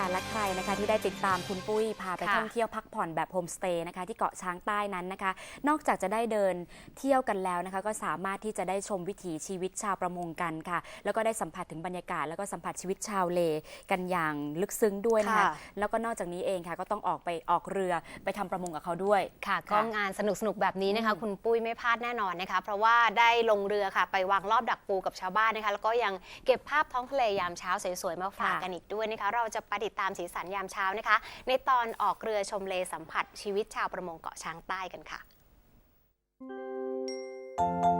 ค่ะ และใครนะคะที่ได้ติดตามคุณปุ้ยพาไปค่ะท่องเที่ยวพักผ่อนแบบโฮมสเตย์นะคะที่เกาะช้างใต้นั้นนะคะ นอกจากจะได้เดินเที่ยวกันแล้วนะคะ ก็สามารถที่จะได้ชมวิถีชีวิตชาวประมงกันค่ะ แล้วก็ได้สัมผัสถึงบรรยากาศ แล้วก็สัมผัสชีวิตชาวเลกันอย่างลึกซึ้งด้วยนะคะ ค่ะ แล้วก็นอกจากนี้เองค่ะ ก็ต้องออกไปออกเรือไปทำประมงกับเขาด้วย ค่ะค่ะก็งานสนุกสนุกๆแบบนี้นะคะอืมคุณปุ้ยไม่พลาดแน่นอนนะคะ เพราะว่าได้ลงเรือค่ะ ไปวางรอบดักปูกับชาวบ้านนะคะ แล้วก็ยังเก็บภาพท้องทะเลยามเช้าสวยๆมาฝากกันอีกด้วยนะคะ เราจะไปติดตามสีสันยามเช้านะคะ ในตอนออกเรือชมเลสัมผัสชีวิตชาวประมงเกาะช้างใต้กันค่ะเมื่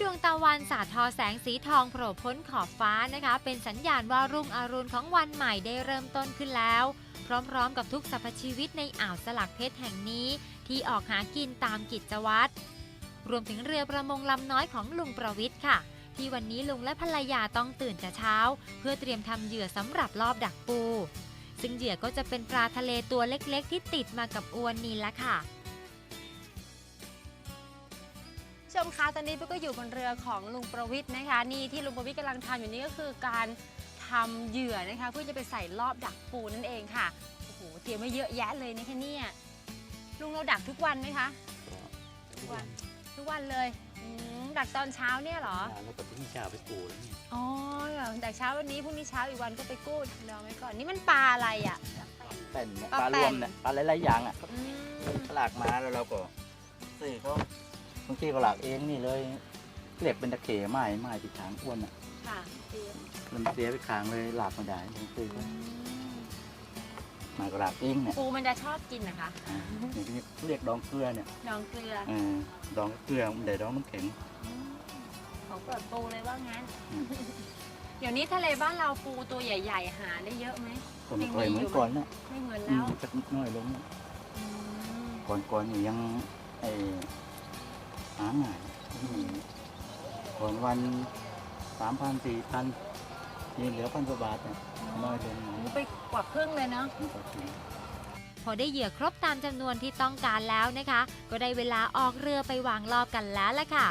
ดวงตะวันสาดทอแสงสีทองโผล่พ้นขอบฟ้านะคะ เป็นสัญญาณว่ารุ่งอรุณของวันใหม่ได้เริ่มต้นขึ้นแล้ว พร้อมๆ กับทุกสรรพชีวิตในอ่าวสลักเพชรแห่งนี้ ที่ออกหากินตามกิจวัตรรวมถึงเรือประมงลำน้อยของลุงประวิทย์ค่ะ ที่วันนี้ลุงและภรรยาต้องตื่นแต่เช้า เพื่อเตรียมทำเหยื่อสำหรับรอบดักปู ซึ่งเหยื่อก็จะเป็นปลาทะเลตัวเล็กๆ ที่ติดมากับอวนนี่แหละค่ะ ชมคะตอนนี้พี่ก็อยู่บนเรือของลุงประวิทย์นะคะ นี่ที่ลุงประวิทย์กำลังทำอยู่นี่ก็คือการทำเหยื่อนะคะ เพื่อจะไปใส่รอบดักปูนั่นเองค่ะโอ้โหเตรียมไว้เยอะแยะเลยนะคะเนี่ยลุงเราดักทุกวันไหมคะ ทุกวัน ทุกวันเลยอืมดักตอนเช้าเนี่ยเหรอแล้วก็พรุ่งนี้เช้าไปปูแล้วเนี่ยอ๋อดักเช้าวันนี้พรุ่งนี้เช้าอีกวันก็ไปกู้รอไว้ก่อนนี่มันปลาอะไรอะ เป็นเนี่ยปลาปลารวมเนี่ยปลาหลายๆอย่างอะอืมเขาหลากมาแล้วเราก็ซื้อเขา บางทีก็หลากเองนี่เลยเรียกเป็นตะเข็บไม้ไม้ติดทางอ้วนอะค่ะเตรียมมันเสียไปคางเลยหลากมาได้บางทีก็มาก็หลากเองเนี่ยปูมันจะชอบกินนะคะอ่าอย่างที่เรียกดองเกลือเนี่ยดองเกลือเออดองเกลือมันได้ดองน้ำแข็งของเปิดปูเลยว่างั้น อืม เดี๋ยวนี้ทะเลบ้านเราปูตัวใหญ่ ๆ หาได้เยอะไหม ก็ไม่เคยเหมือนก่อนนะไม่เหมือนอืแล้มวจะน้อยลง อืมก่อนก่อนนี่ยังไอ หาง่ายอืมก่อนวันสามพันสี่พันนี่เหลือพันกว่าบาทเนี่ยน้อยลงโอ้ไปกว่าครึ่งเลยเนาะมันก็ถึงพอได้เหยื่อครบตามจำนวนที่ต้องการแล้วนะคะ ก็ได้เวลาออกเรือไปวางรอบกันแล้วล่ะค่ะ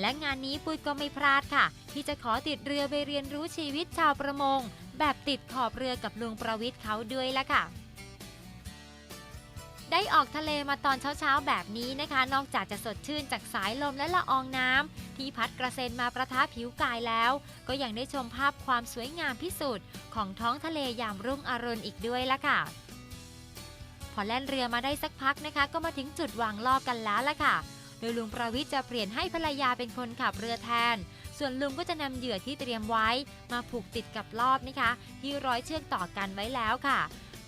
และงานนี้ปุ้ยก็ไม่พลาดค่ะ ที่จะขอติดเรือไปเรียนรู้ชีวิตชาวประมง แบบติดขอบเรือกับลุงประวิทย์เขาด้วยละค่ะ ได้ออกทะเลมาตอนเช้าๆ แบบนี้นะคะ นอกจากจะสดชื่นจากสายลมและละอองน้ำที่พัดกระเซ็นมาประทะผิวกายแล้ว ก็ยังได้ชมภาพความสวยงามพิสุดของท้องทะเลยามรุ่งอรุณอีกด้วยละค่ะ พอแล่นเรือมาได้สักพักนะคะ ก็มาถึงจุดวางรอบกันแล้วละค่ะ โดยลุงประวิทย์จะเปลี่ยนให้ภรรยาเป็นคนขับเรือแทน ส่วนลุงก็จะนำเหยื่อที่เตรียมไว้ มาผูกติดกับรอบนะคะ ที่ร้อยเชือกต่อกันไว้แล้วค่ะ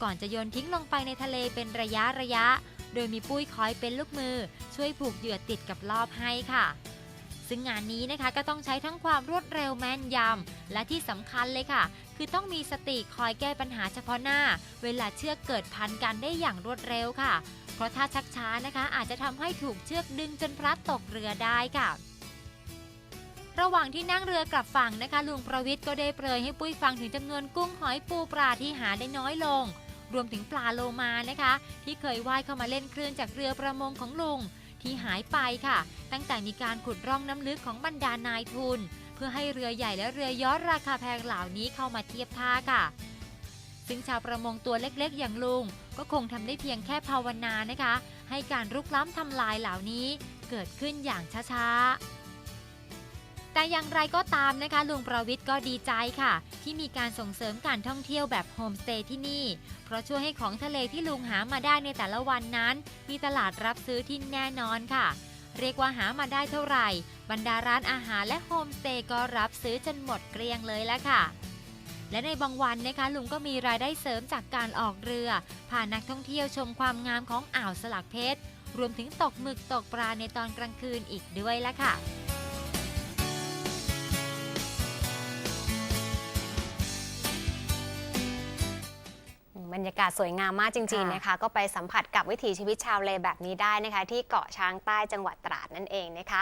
ก่อนจะโยนทิ้งลงไปในทะเลเป็นระยะระยะ โดยมีปุ้ยคอยเป็นลูกมือ ช่วยผูกเหยื่อติดกับรอบให้ค่ะ ซึ่งงานนี้นะคะก็ต้องใช้ทั้งความรวดเร็วแม่นยำ และที่สำคัญเลยค่ะ คือต้องมีสติคอยแก้ปัญหาเฉพาะหน้า เวลาเชือกเกิดพันกันได้อย่างรวดเร็วค่ะ เพราะถ้าชักช้านะคะ อาจจะทำให้ถูกเชือกดึงจนพลัดตกเรือได้ค่ะระหว่างที่นั่งเรือกลับฝั่งนะคะ ลุงประวิทย์ก็ได้เปรยให้ปุ้ยฟังถึงจำนวนกุ้งหอยปูปลาที่หาได้น้อยลง รวมถึงปลาโลมานะคะ ที่เคยว่ายเข้ามาเล่นคลื่นจากเรือประมงของลุง ที่หายไปค่ะ ตั้งแต่มีการขุดร่องน้ำลึกของบรรดานายทุน เพื่อให้เรือใหญ่และเรือยอชราคาแพงเหล่านี้เข้ามาเทียบท่าค่ะ ซึ่งชาวประมงตัวเล็กๆ อย่างลุง ก็คงทำได้เพียงแค่ภาวนานะคะ ให้การรุกล้ำทำลายเหล่านี้เกิดขึ้นอย่างช้าๆ แต่อย่างไรก็ตามนะคะ ลุงประวิทย์ก็ดีใจค่ะ ที่มีการส่งเสริมการท่องเที่ยวแบบโฮมสเตย์ที่นี่ เพราะช่วยให้ของทะเลที่ลุงหามาได้ในแต่ละวันนั้น มีตลาดรับซื้อที่แน่นอนค่ะ เรียกว่าหามาได้เท่าไหร่ บรรดาร้านอาหารและโฮมสเตย์ก็รับซื้อจนหมดเกลี้ยงเลยละค่ะและในบางวันนะคะลุงก็มีรายได้เสริมจากการออกเรือพานักท่องเที่ยวชมความงามของอ่าวสลักเพชร รวมถึงตกหมึกตกปลาในตอนกลางคืนอีกด้วยละค่ะ บรรรยากาศสวยงามมากจริง ๆ นะคะ ก็ไปสัมผัสกับวิถีชีวิตชาวเลแบบนี้ได้นะคะ ที่เกาะช้างใต้จังหวัดตราดนั่นเองนะคะ